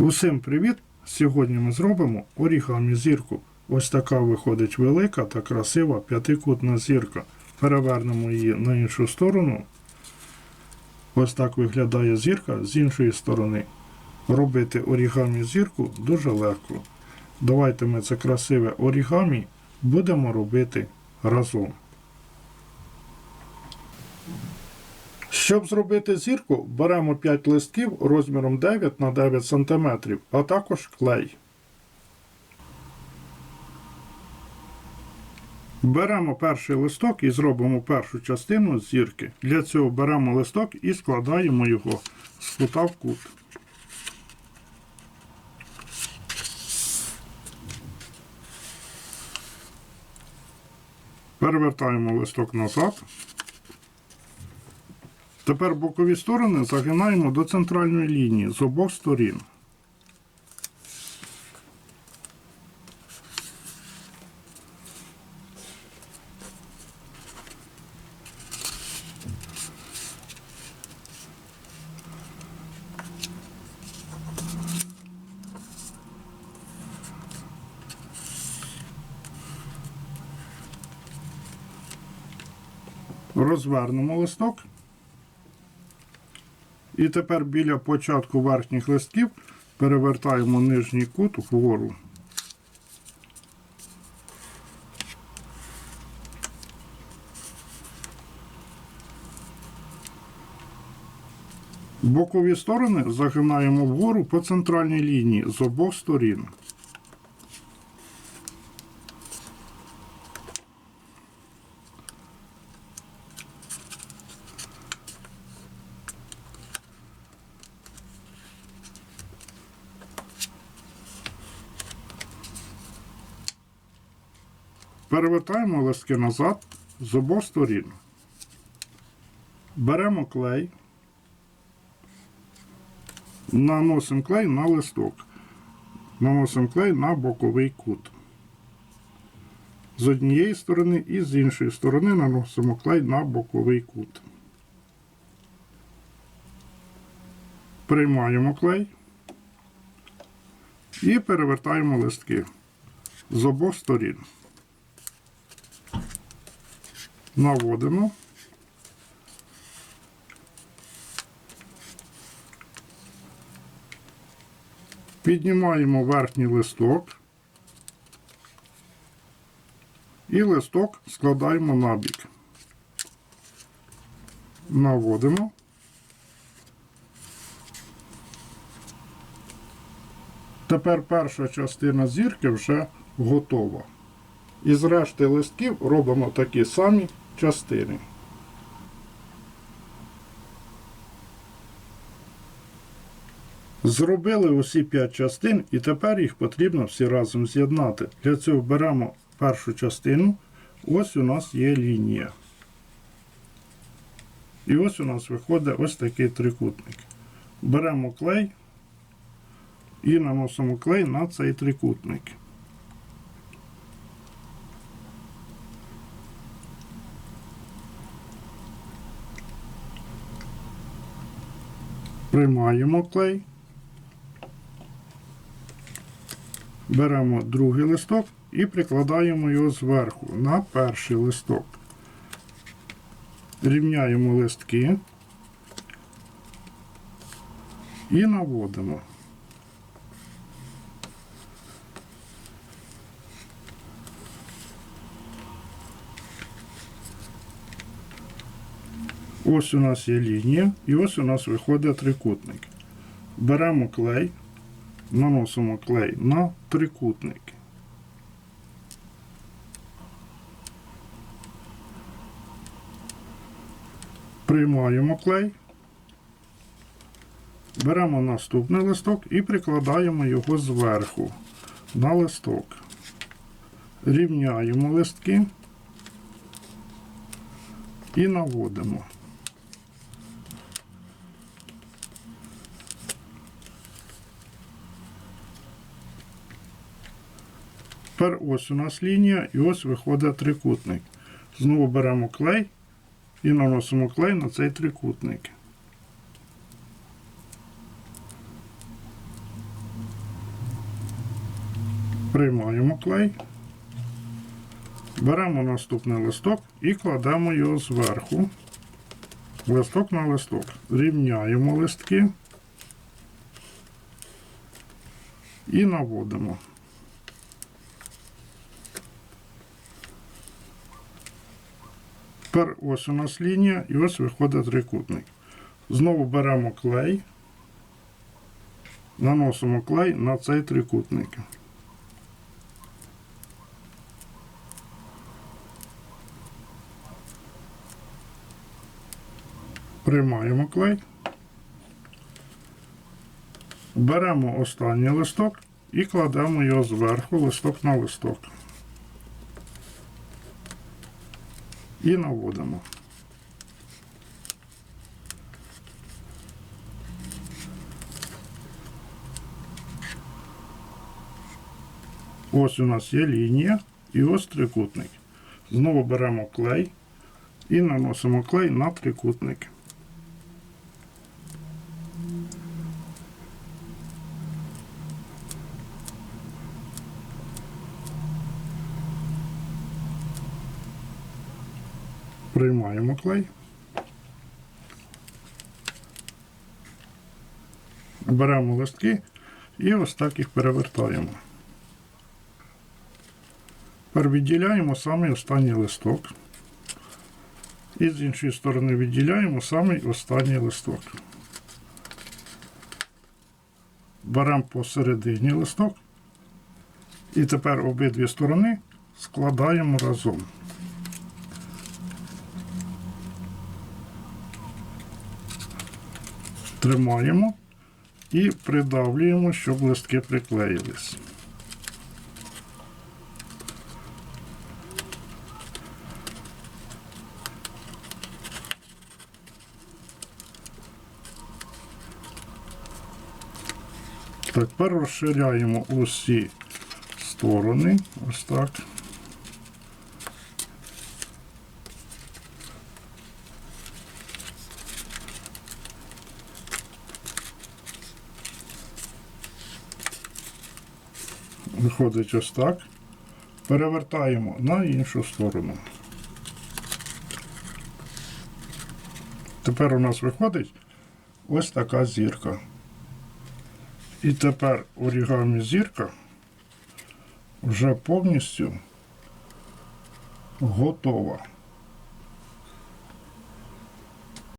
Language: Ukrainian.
Усім привіт! Сьогодні ми зробимо орігамі зірку. Ось така виходить велика та красива п'ятикутна зірка. Перевернемо її на іншу сторону. Ось так виглядає зірка з іншої сторони. Робити орігамі зірку дуже легко. Давайте ми це красиве орігамі будемо робити разом. Щоб зробити зірку, беремо 5 листків розміром 9 на 9 см, а також клей. Беремо перший листок і зробимо першу частину зірки. Для цього беремо листок і складаємо його з кута в кут. Перевертаємо листок назад. Тепер бокові сторони загинаємо до центральної лінії з обох сторін. Розвернемо листок. І тепер біля початку верхніх листків перевертаємо нижній кут вгору. Бокові сторони загинаємо вгору по центральній лінії з обох сторін. Перевертаємо листки назад з обох сторін. Беремо клей, наносимо клей на листок, наносимо клей на боковий кут. З однієї сторони і з іншої сторони наносимо клей на боковий кут. Приймаємо клей і перевертаємо листки з обох сторін. Наводимо. Піднімаємо верхній листок і листок складаємо на бік. Наводимо. Тепер перша частина зірки вже готова. Із решти листків робимо такі самі частини. Зробили усі 5 частин і тепер їх потрібно всі разом з'єднати. Для цього беремо першу частину. Ось у нас є лінія. І ось у нас виходить ось такий трикутник. Беремо клей і наносимо клей на цей трикутник. Приймаємо клей. Беремо другий листок і прикладаємо його зверху на перший листок. Рівняємо листки і наводимо. Ось у нас є лінія, і ось у нас виходить трикутник. Беремо клей, наносимо клей на трикутник. Приймаємо клей, беремо наступний листок і прикладаємо його зверху на листок. Рівняємо листки і наводимо. Тепер ось у нас лінія і ось виходить трикутник. Знову беремо клей і наносимо клей на цей трикутник. Приймаємо клей. Беремо наступний листок і кладемо його зверху. Листок на листок. Рівняємо листки і наводимо. Тепер ось у нас лінія і ось виходить трикутник. Знову беремо клей, наносимо клей на цей трикутник. Приймаємо клей. Беремо останній листок і кладемо його зверху листок на листок. І наводимо. Ось у нас є лінія і ось трикутник. Знову беремо клей і наносимо клей на трикутник. Приймаємо клей. Беремо листки і ось так їх перевертаємо. Тепер відділяємо самий останній листок. І з іншої сторони відділяємо самий останній листок. Беремо посередині листок. І тепер обидві сторони складаємо разом. Тримаємо і придавлюємо, щоб листки приклеїлись. Тепер розширяємо усі сторони. Ось так. Виходить ось так. Перевертаємо на іншу сторону. Тепер у нас виходить ось така зірка. І тепер орігамі зірка вже повністю готова.